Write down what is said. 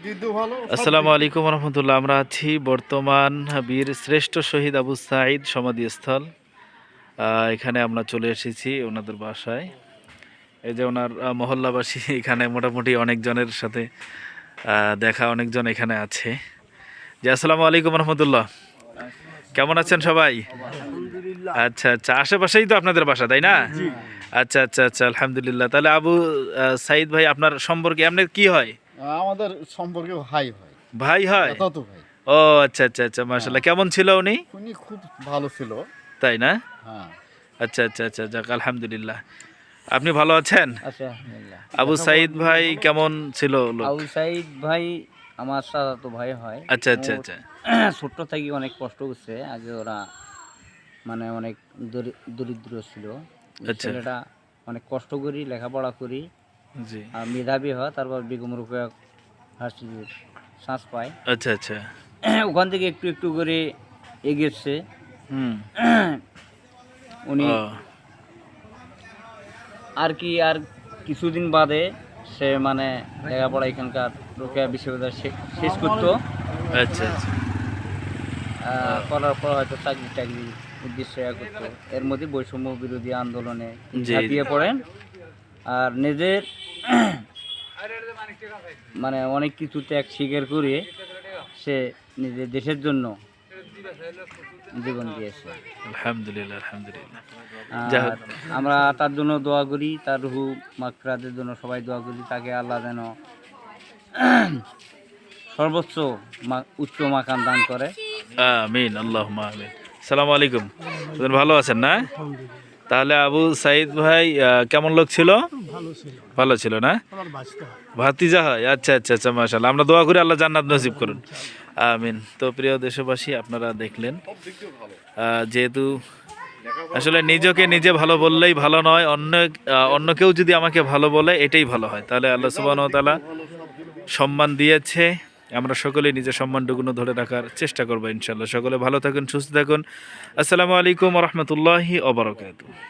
আসসালামু আলাইকুম রহমতুল্লাহ আমরা আছি বর্তমান বীর শ্রেষ্ঠ শহীদ আবু সাঈদ সমাধিস্থল। এখানে আমরা চলে এসেছি ওনাদের বাসায়। এই যে ওনার মহল্লাবাসী এখানে মোটামুটি অনেকজনের সাথে দেখা অনেকজন এখানে আছে। জি আসসালামু আলাইকুম রহমতুল্লাহ কেমন আছেন সবাই? আচ্ছা আচ্ছা আশেপাশেই তো আপনাদের বাসা তাই না? আচ্ছা আচ্ছা আচ্ছা আলহামদুলিল্লাহ। তাহলে আবু সাঈদ ভাই আপনার সম্পর্কে আপনার কি হয়? আমাদের সম্পর্কে ভাই হয় ভাই হয়? তত ভাই। ও আচ্ছা আচ্ছা আচ্ছা মাশাল্লাহ কেমন ছিল উনি? উনি খুব ভালো ছিল। তাই না? হ্যাঁ। আচ্ছা আচ্ছা আচ্ছা যাক আলহামদুলিল্লাহ। আপনি ভালো আছেন? আচ্ছা আলহামদুলিল্লাহ। আবু সাইদ ভাই কেমন ছিল লোক? আবু সাইদ ভাই আমার তো ভাই হয়। আচ্ছা আচ্ছা আচ্ছা। ছোট্ট থেকে অনেক কষ্ট করছে। আগে ওরা মানে অনেক দরিদ্র ছিল। আচ্ছা। ছেলেটা অনেক কষ্ট করি লেখাপড়া করি। আর মেধাবী হয় তারপর বেগম রুকেয়া ভার্সিটির শ্বাস পায়। আচ্ছা আচ্ছা। ওখান থেকে একটু একটু করে এগিয়েছে। উনি আর কি আর কিছুদিন বাদে সে মানে লেখাপড়া এখানকার রোকেয়া বিশ্ববিদ্যালয় শেষ করতো। আচ্ছা আচ্ছা। করার পর হয়তো চাকরি টাকরি উদ্দেশ্যে করতো। এর মধ্যে বৈষম্য বিরোধী আন্দোলনে। ঝাঁপিয়ে পড়েন। আর নিজের মানে অনেক কিছু ত্যাগ স্বীকার করে সে নিজের দেশের জন্য জীবন দিয়েছে। আলহামদুলিল্লাহ আলহামদুলিল্লাহ। আমরা তার জন্য দোয়া করি তার রুহু মাকরাদের জন্য সবাই দোয়া করি তাকে আল্লাহ যেন সর্বোচ্চ মা- উচ্চ মাকান দান করে। আমিন আল্লাহ আমিন। সালাম আলাইকুম। ভালো আছেন না? তাহলে আবু সাইদ ভাই কেমন লোক ছিল? ভালো ছিল। না? ভাতিজা হয়। আচ্ছা আচ্ছা আচ্ছা মাশাল্লাহ আমরা দোয়া করি আল্লাহ জান্নাত নসিব করুন। আমিন। তো প্রিয় দেশবাসী আপনারা দেখলেন যেহেতু আসলে নিজেকে নিজে ভালো বললেই ভালো নয় অন্য অন্য কেউ যদি আমাকে ভালো বলে এটাই ভালো হয়। তাহলে আল্লাহ সুবাহ তালা সম্মান দিয়েছে। আমরা সকলেই নিজের সম্মানটুকুনো ধরে রাখার চেষ্টা করব ইনশাল্লাহ সকলে ভালো থাকুন, সুস্থ থাকুন। আসসালামু আলাইকুম রহমতুল্লাহি অবরকাত